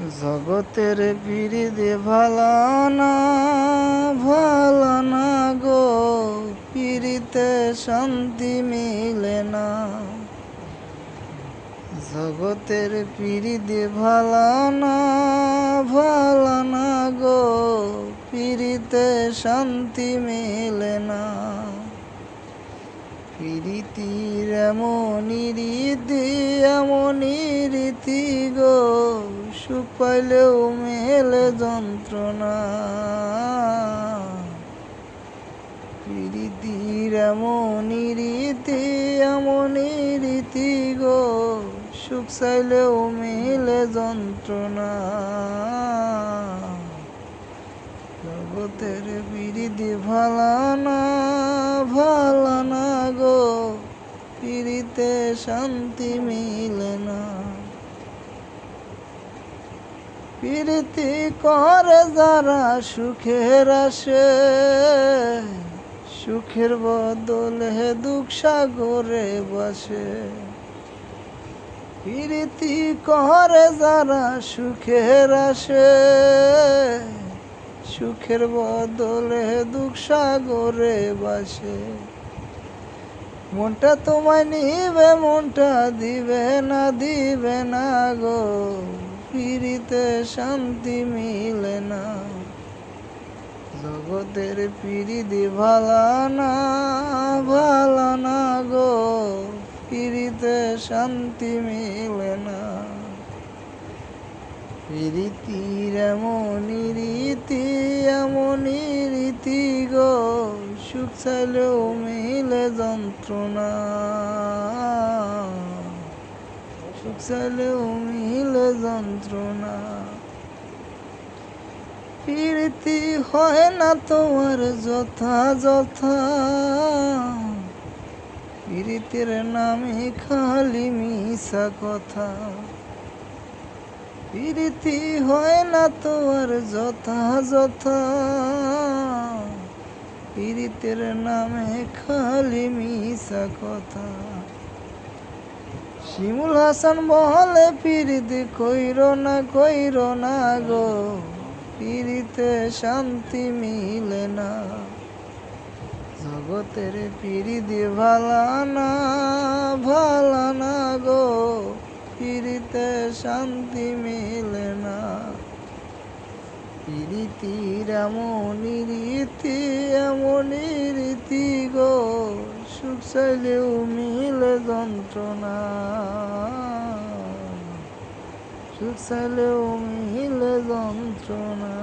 জগতের পিড়িতে ভালো না ভালো গো পিড়িতে শান্তি মিলে না। জগতের পিড়িতে ভালো না ভালো না গো পিড়িতে শান্তি মেলে না। প্রীতির এমনই রীতি এমনই রীতি গো সুখ পাইলেও মেলে যন্ত্রণা। প্রীতির এমনই রীতি এমনই রীতি গো, সুখ চাইলেও মেলে যন্ত্রণা। জগতের বিরিদি ভালা না ভালা না গো পিড়িতে শান্তি মিলে না প্রীতি করে যারা সুখের আসে, সুখের বদলে দুঃখ সাগরে বসে। প্রীতি করে যারা সুখের আসে, সুখের বদলে দুঃখ সাগরে বাসে। মনটা তোমায় নিবে, মনটা দিবে না দিবে না গো। পিড়িতে শান্তি মিলে না। জগতের পিড়িদি ভালা না ভালা না গো। পিড়িতে শান্তি মিলে না। রীতির এমনই রীতি এমনই রীতি গো। সুখ চাইলেও মিলে যন্ত্রণা। সুখ চাইলেও মিলে যন্ত্রণা। প্রীতি হয় না তোমার যথা যথা। প্রীতির নামে খালি মিশা কথা। প্রীতি হয় না তোর যথা যথা। প্রীতির নামে খালি মিশা কথা। শিমুল হাসান বলে, প্রীতি কইর না কইর না গো প্রীতিতে শান্তি মিলে না। জগতের প্রীতি ভালা না ভালা না গো পিড়িতে শান্তি মিলে না। পিড়িতির এমনই রীতি এমনই রীতি গো চাইলেও মিলে যন্ত্রণা। সুখ চাইলেও মিলে যন্ত্রণা।